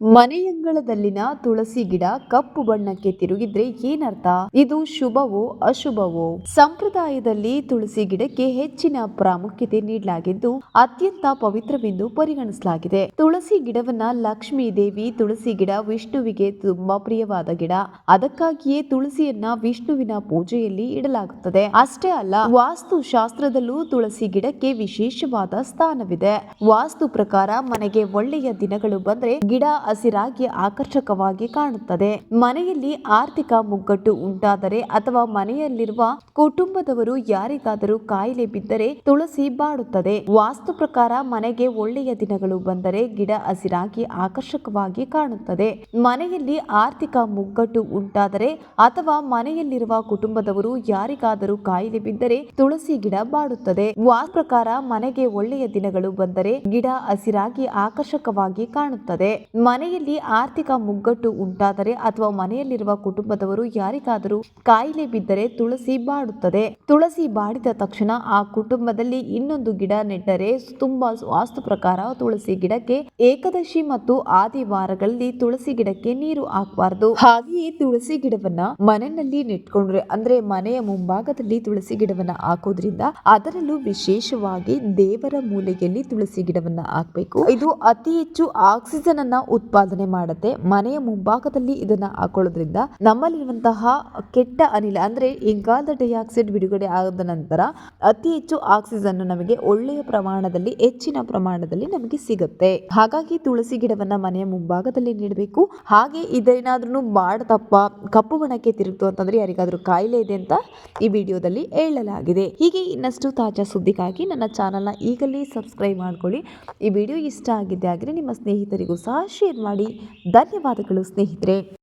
ಮನೆಯಂಗಳದಲ್ಲಿನ ತುಳಸಿ ಗಿಡ ಕಪ್ಪು ಬಣ್ಣಕ್ಕೆ ತಿರುಗಿದ್ರೆ ಏನರ್ಥ? ಇದು ಶುಭವೋ ಅಶುಭವೋ? ಸಂಪ್ರದಾಯದಲ್ಲಿ ತುಳಸಿ ಗಿಡಕ್ಕೆ ಹೆಚ್ಚಿನ ಪ್ರಾಮುಖ್ಯತೆ ನೀಡಲಾಗಿದ್ದು ಅತ್ಯಂತ ಪವಿತ್ರವೆಂದು ಪರಿಗಣಿಸಲಾಗಿದೆ. ತುಳಸಿ ಗಿಡವನ್ನ ಲಕ್ಷ್ಮೀ ದೇವಿ, ತುಳಸಿ ಗಿಡ ವಿಷ್ಣುವಿಗೆ ತುಂಬಾ ಪ್ರಿಯವಾದ ಗಿಡ. ಅದಕ್ಕಾಗಿಯೇ ತುಳಸಿಯನ್ನ ವಿಷ್ಣುವಿನ ಪೂಜೆಯಲ್ಲಿ ಇಡಲಾಗುತ್ತದೆ. ಅಷ್ಟೇ ಅಲ್ಲ ವಾಸ್ತು ಶಾಸ್ತ್ರದಲ್ಲೂ ತುಳಸಿ ಗಿಡಕ್ಕೆ ವಿಶೇಷವಾದ ಸ್ಥಾನವಿದೆ. ವಾಸ್ತು ಪ್ರಕಾರ ಮನೆಗೆ ಒಳ್ಳೆಯ ದಿನಗಳು ಬಂದ್ರೆ ಗಿಡ ಹಸಿರಾಗಿ ಆಕರ್ಷಕವಾಗಿ ಕಾಣುತ್ತದೆ. ಮನೆಯಲ್ಲಿ ಆರ್ಥಿಕ ಮುಗ್ಗಟ್ಟು ಉಂಟಾದರೆ ಅಥವಾ ಮನೆಯಲ್ಲಿರುವ ಕುಟುಂಬದವರು ಯಾರಿಗಾದರೂ ಕಾಯಿಲೆ ಬಿದ್ದರೆ ತುಳಸಿ ಬಾಡುತ್ತದೆ. ವಾಸ್ತು ಪ್ರಕಾರ ಮನೆಗೆ ಒಳ್ಳೆಯ ದಿನಗಳು ಬಂದರೆ ಗಿಡ ಹಸಿರಾಗಿ ಆಕರ್ಷಕವಾಗಿ ಕಾಣುತ್ತದೆ. ಮನೆಯಲ್ಲಿ ಆರ್ಥಿಕ ಮುಗ್ಗಟ್ಟು ಉಂಟಾದರೆ ಅಥವಾ ಮನೆಯಲ್ಲಿರುವ ಕುಟುಂಬದವರು ಯಾರಿಗಾದರೂ ಕಾಯಿಲೆ ಬಿದ್ದರೆ ತುಳಸಿ ಗಿಡ ಬಾಡುತ್ತದೆ. ವಾಸ್ತು ಪ್ರಕಾರ ಮನೆಗೆ ಒಳ್ಳೆಯ ದಿನಗಳು ಬಂದರೆ ಗಿಡ ಹಸಿರಾಗಿ ಆಕರ್ಷಕವಾಗಿ ಕಾಣುತ್ತದೆ. ಮನೆಯಲ್ಲಿ ಆರ್ಥಿಕ ಮುಗ್ಗಟ್ಟು ಉಂಟಾದರೆ ಅಥವಾ ಮನೆಯಲ್ಲಿರುವ ಕುಟುಂಬದವರು ಯಾರಿಗಾದರೂ ಕಾಯಿಲೆ ಬಿದ್ದರೆ ತುಳಸಿ ಬಾಡುತ್ತದೆ. ತುಳಸಿ ಬಾಡಿದ ತಕ್ಷಣ ಆ ಕುಟುಂಬದಲ್ಲಿ ಇನ್ನೊಂದು ಗಿಡ ನೆಟ್ಟರೆ ತುಂಬಾ ವಾಸ್ತು ಪ್ರಕಾರ ತುಳಸಿ ಗಿಡಕ್ಕೆ ಏಕದಶಿ ಮತ್ತು ಆದಿವಾರಗಳಲ್ಲಿ ತುಳಸಿ ಗಿಡಕ್ಕೆ ನೀರು ಹಾಕಬಾರದು. ಹಾಗೆಯೇ ತುಳಸಿ ಗಿಡವನ್ನ ಮನೆಯಲ್ಲಿ ನೆಟ್ಕೊಂಡ್ರೆ ಅಂದ್ರೆ ಮನೆಯ ಮುಂಭಾಗದಲ್ಲಿ ತುಳಸಿ ಗಿಡವನ್ನ ಹಾಕೋದ್ರಿಂದ ಅದರಲ್ಲೂ ವಿಶೇಷವಾಗಿ ದೇವರ ಮೂಲೆಯಲ್ಲಿ ತುಳಸಿ ಗಿಡವನ್ನ ಹಾಕಬೇಕು. ಇದು ಅತಿ ಹೆಚ್ಚು ಆಕ್ಸಿಜನ್ ಅನ್ನ ಉತ್ಪಾದನೆ ಮಾಡುತ್ತೆ. ಮನೆಯ ಮುಂಭಾಗದಲ್ಲಿ ಇದನ್ನ ಹಾಕೊಳ್ಳೋದ್ರಿಂದ ನಮ್ಮಲ್ಲಿರುವಂತಹ ಕೆಟ್ಟ ಅನಿಲ, ಅಂದ್ರೆ ಇಂಗಾಲದ ಡೈಆಕ್ಸೈಡ್ ಬಿಡುಗಡೆ ಆದ ನಂತರ ಅತಿ ಹೆಚ್ಚು ಆಕ್ಸಿಜನ್ ನಮಗೆ ಒಳ್ಳೆಯ ಪ್ರಮಾಣದಲ್ಲಿ, ಹೆಚ್ಚಿನ ಪ್ರಮಾಣದಲ್ಲಿ ನಮಗೆ ಸಿಗುತ್ತೆ. ಹಾಗಾಗಿ ತುಳಸಿ ಗಿಡವನ್ನ ಮನೆಯ ಮುಂಭಾಗದಲ್ಲಿ ನೀಡಬೇಕು. ಹಾಗೆ ಇದೇನಾದ್ರೂ ಬಾಡತಪ್ಪ ಕಪ್ಪು ಬಣಕ್ಕೆ ತಿರುಗಿತು ಅಂತಂದ್ರೆ ಯಾರಿಗಾದ್ರೂ ಕಾಯಿಲೆ ಇದೆ ಅಂತ ಈ ವಿಡಿಯೋದಲ್ಲಿ ಹೇಳಲಾಗಿದೆ. ಹೀಗೆ ಇನ್ನಷ್ಟು ತಾಜಾ ಸುದ್ದಿಗಾಗಿ ನನ್ನ ಚಾನಲ್ನ ಈಗಲೇ ಸಬ್ಸ್ಕ್ರೈಬ್ ಮಾಡ್ಕೊಳ್ಳಿ. ಈ ವಿಡಿಯೋ ಇಷ್ಟ ಆಗಿದ್ದೆ ಆದರೆ ನಿಮ್ಮ ಸ್ನೇಹಿತರಿಗೂ ಸಹ ಶೇರ್ ಮಾಡಿ ಧನ್ಯವಾದಗಳು ಸ್ನೇಹಿತರೆ.